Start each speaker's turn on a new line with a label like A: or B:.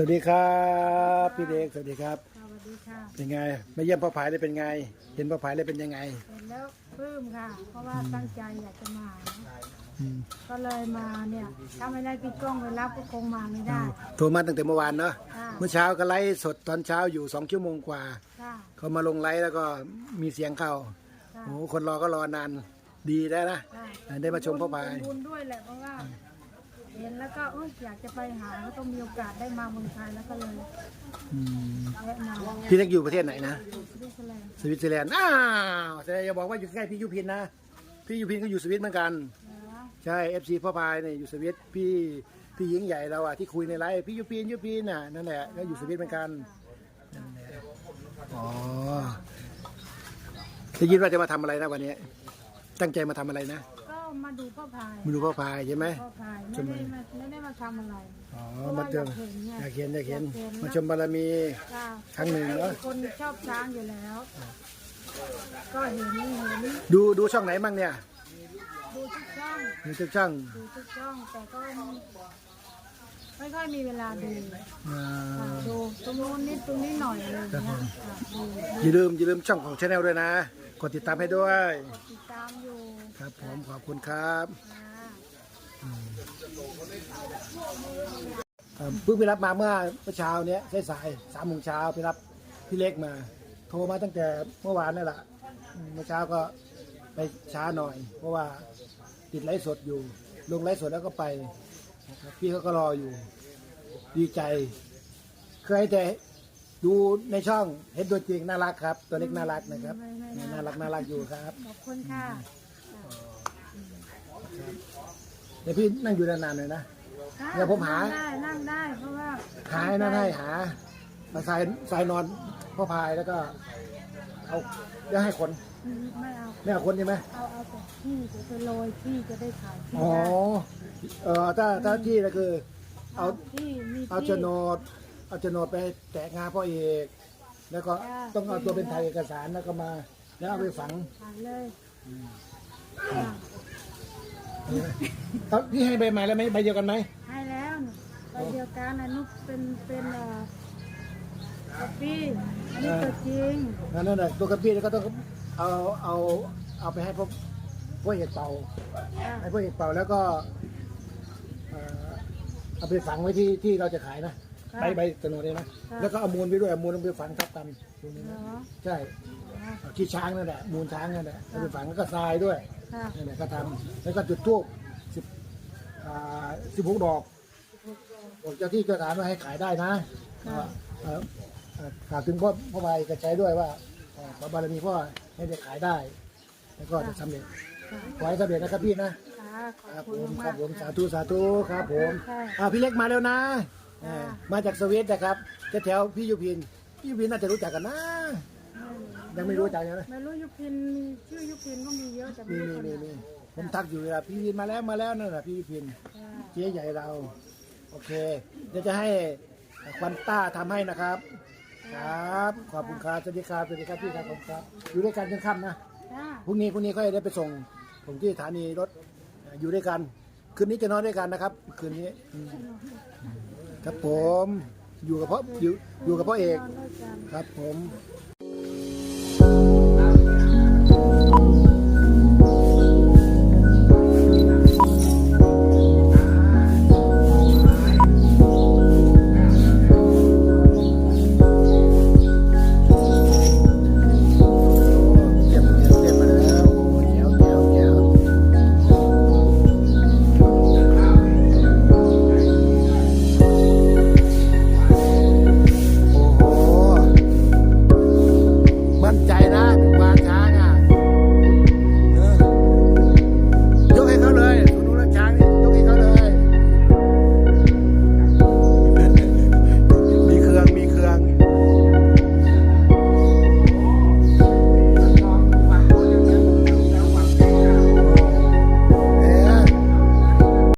A: สวัสดีครับพี่เด็กสวัสดีครับ
B: สวัสดีค่ะ
A: เป็นไงมาเยี่ยมพ่อผายได้เป็นไง เห็นพ่อผายได้เป็นยังไง
B: เห็นแล้วปลื้มค่ะ เพราะว่าตั้งใจอยากจะมา
A: อืม
B: ก็เลยมาเนี่ยถ้าไม่ได้พี่ก้องไปรับก็คงมาไม่ได้
A: โทรมาตั้งแต่เมื่อวานเนาะ
B: ค่ะ
A: เมื่อเช้าก็ไลฟ์สดตอนเช้าอยู่สองชั่วโมงกว่า
B: ค่ะ
A: เขามาลงไลฟ์แล้วก็มีเสียงเข้า
B: ค่ะ
A: โอ้คนรอก็รอนานดีแล้วนะ
B: ค่ะ
A: ได้มาชมพ่อผาย
B: บุญด้วยแหละเพราะว่า เห็นแล้วก็เอยอยากจะไปหาแล้วก็มีโอกาสได้มาเมืองไทยแล้วก็เลย
A: อืม
B: แวะมา
A: พี่เล็กอยู่ประเทศไหนนะ
B: สวิตเซอร์แลนด์
A: สวิตเซอร์แลนด์อ้าวแต่อย่าบอกว่าอยู่ใกล้พี่ยุพินนะ พี่ยุพินก็อยู่สวิตเหมือนกัน
B: เหรอ
A: ใช่เอฟซีพ่อพายเนี่ยอยู่สวิตพี่พี่หญิงใหญ่เราอะที่คุยในไลฟ์พี่ยูปีนยูปีนน่ะนั่นแหละก็อยู่สวิตเหมือนกันนั่นแหละอ๋อได้ยินว่าจะมาทำอะไรนะวันนี้ ตั้งใจมาทำอะไรนะ
B: ก็ มาดูพ่อพาย
A: มาดูพ่อพายใช่ไหม
B: พ่อพายไม่ได้มาไม่ได้มาทำอะไร
A: อ๋อ
B: เพราะ
A: มา
B: ว่า
A: เจอ
B: อยากเห็นไง
A: อยากเห็นอยากเห็น
B: อยากเห็น
A: มาชมบารมี
B: ค่ะ
A: ครั้งหนึ่งเหรอ
B: คนชอบช้างอยู่แล้ว ก็เห็นเห็น
A: ดูดูช่องไหนบ้างเนี่ย
B: ดูทุกช่อง
A: ดูทุกช่อง
B: ดูทุกช่องแต่ก็ไม่ค่อยมีเวลาดู
A: อ่า
B: ค่ะดูตรงนู้นนิดตรงนี้หน่อยอะไรอย่างเงี้ยค่ะดู
A: อย่าลืมอย่าลืมช่องของชาแนลด้วยนะ กดติดตามให้ด้วย
B: ติดตามอยู่
A: ครับผมขอบคุณครับเพิ่งไปรับมาเมื่อเมื่อเช้าเนี้ยสายสามโมงเช้าไปรับพี่เล็กมา โทรมาตั้งแต่เมื่อวานนั่นแหละเมื่อเช้าก็ไปช้าหน่อย เพราะว่าติดไลฟ์สดอยู่ ลงไลฟ์สดแล้วก็ไปพี่เขาก็รออยู่ ดีใจ เคยแต่ดูในช่องเห็นตัวจริงน่ารักครับ ตัวเล็กน่ารักนะครับ น่ารักน่ารักอยู่ครับ
B: ขอบคุณค่ะ
A: เดี๋ยวพี่นั่งอยู่นานๆหน่อยนะ
B: ค่ะ
A: เดี๋ยวผมหา
B: นั่งได้นั่งได้เพราะว่า
A: หาให้นั่นให้หาเอาทรายทรายนอนพ่อพายแล้วก็ เอาเดี๋ยวให้คน
B: ไม่เอา
A: ไม่เอาคนใช่ไหม
B: เอาเอาแต่ที่จะไปโรยที่จะได้ขายที่
A: อ๋อ
B: ได้
A: เออถ้าถ้าที่ก็คือ เอา
B: ที่มี
A: เอา
B: ที่
A: โฉนดเอาโฉนดไปแตะงานพ่อเอกแล้วก็
B: จ้า
A: ต้องเอาตัวเป็นไทยเอกสารแล้วก็มา แล้วเอาไปฝัง
B: ขายเลย
A: เขาพี่ให้ใบใหม่แล้วไหมใบเดียวกันไหม
B: ให้แล้วเนี่ยใบเดียวกันอันนี้เป็นเป็นเอ่อคอฟฟี่อันนี้ตัวจริง
A: นั่นแหละตัวกระปี้แล้วก็ต้องเอาเอาเอาไปให้พ่อพ่อเอกเป่า
B: อะ
A: ให้พ่อเอกเป่าแล้วก็เอ่อเอาไปฝังไว้ที่ที่เราจะขายนะใบใบโฉนดเลยนะแล้วก็เอามูลไปด้วยเอามูลเอาไปฝังทับกันตรงนี้
B: เหร
A: นะ
B: อ
A: ใช่
B: อะ
A: เอา ขี้ช้างนั่นแหละมูลช้างนั่นแหละเอาไปฝังแล้วก็ทรายด้วย
B: ค่ะ
A: นั่นแหละก็ทำแล้วก็จุดทูบสิบอ่าสิบหกดอกบอกเจ้าที่เจ้าทางว่าให้ขายได้นะก็เอ่อเอ่อฝากถึงพ่อพ่อใบกระจายด้วยว่าเอ่อขอบารมีพ่อให้ได้ขายได้ แล้วก็จะสำเร็จ
B: ค่ะ
A: ขอให้สำเร็จนะครับพี่นะ
B: ค่ะข
A: ครั
B: อ
A: บบผ
B: คุณ
A: มค
B: มา
A: รับ
B: ก
A: ผมสาธุสาธุครับผม
B: ค่ะ
A: อ่าพี่เล็กมาแล้วนะ
B: ค่ะ
A: อ่ามาจากสวีทนะครับแถวๆพี่ยุพินพี่ยุพินน่าจะรู้จักกันนะ ยังไม่รู้จักใช่ไหม
B: ไม่รู้ยุพินมีชื่อยุพินก็มีเยอะแต่ไม่
A: นี่
B: รู้
A: นี่
B: คน
A: นี่
B: ไหน
A: นี่ผมทักอยู่เวลาพี่ยุพินมาแล้วมาแล้วนั่นแหละพี่ยุพิน
B: ค่ะ
A: เจ๊ใหญ่เรา โอเค เดี๋ยวจะให้ควันต้าทำให้นะครับ ครับ ขอบคุณครับสวัสดีครับสวัสดีครับพี่ครับผมครับ อยู่ด้วยกันจนค่ำนะ
B: ค่ะ
A: พรุ่งนี้พรุ่งนี้ก็จะได้ไปส่งผมที่สถานีรถเอ่ออยู่ด้วยกัน คืนนี้จะนอนด้วยกันนะครับ คืนนี้อืมครับผมอยู่กับพ่ออยู่อยู่กับพ่อเอก
B: นอนด้วยกัน
A: ครับผม